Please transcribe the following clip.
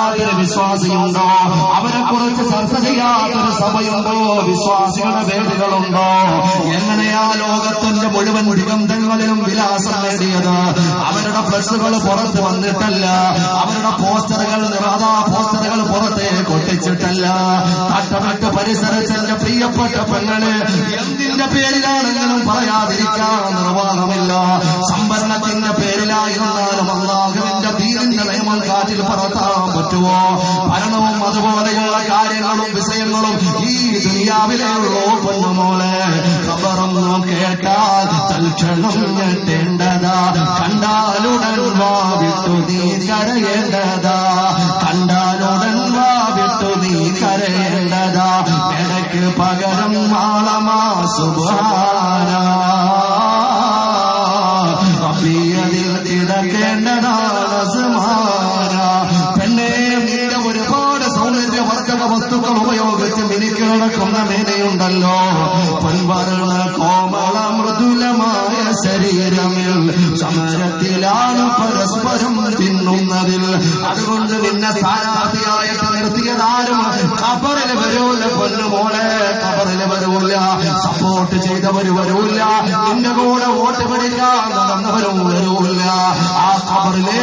യാതൊരു വിശ്വാസിയുണ്ടോ? അവരെ കുറിച്ച് ചർച്ച ചെയ്യാത്തൊരു സഭയുണ്ടോ വിശ്വാസികളുടെ വേദികളുണ്ടോ? എങ്ങനെയാ ലോകത്തിന്റെ മുഴുവൻ ദിഗന്ധങ്ങളിലും വിലാസം നേടിയത്? അവരുടെ ഫ്ലക്സുകൾ പുറത്ത് വന്നിട്ടല്ല. അവരുടെ പോസ്റ്ററുകൾ നിറാതാ പോസ്റ്ററുകൾ പുറത്തേക്ക് ഒട്ടിച്ചിട്ടല്ല തട്ടമിട്ട് പരിസരത്തിന്റെ പ്രിയപ്പെട്ട പെങ്ങൾ എന്തിന്റെ പേരിലാണെങ്കിലും പറയാതിരിക്കാൻ നിർവാഹമില്ല. കാറ്റിൽ പറത്താൻ പറ്റുമോ? ഭരണവും അതുപോലെയുള്ള കാര്യങ്ങളും വിഷയങ്ങളും ഈ ദുനിയാവിലെയുള്ളോ പൊന്നുമോളെ ഖബറൊന്നു കേട്ടാൽ തൽക്ഷണം ഞെട്ടേണ്ടതാ. കണ്ടാലുടൻ വാ വിട്ടു നീ കരയേണ്ടതാ. കണ്ടാലുടൻ വാ വിട്ടു നീ കരയേണ്ടതാ. ഇടയ്ക്ക് പകരം മാളമാ സുബാന നടക്കുന്ന മേനയുണ്ടല്ലോ പൊൻവരണ കോമള മൃദുലമായ ശരീരമിൽ സമരത്തിലാണ് പരസ്പരം തിന്നുന്നതിൽ. അതുകൊണ്ട് നിന്നെ സ്ഥാനാർത്ഥിയായിട്ട് നിർത്തിയതാരും കബറിൽ വരൂല പൊന്നുമോളെ കബറിൽ വരൂല്ല സപ്പോർട്ട് ചെയ്തവർ വരൂല്ല നിന്റെ കൂടെ വോട്ട് പിടിക്കാൻ നടന്നവരും വരൂല്ല ആ കബറിലെ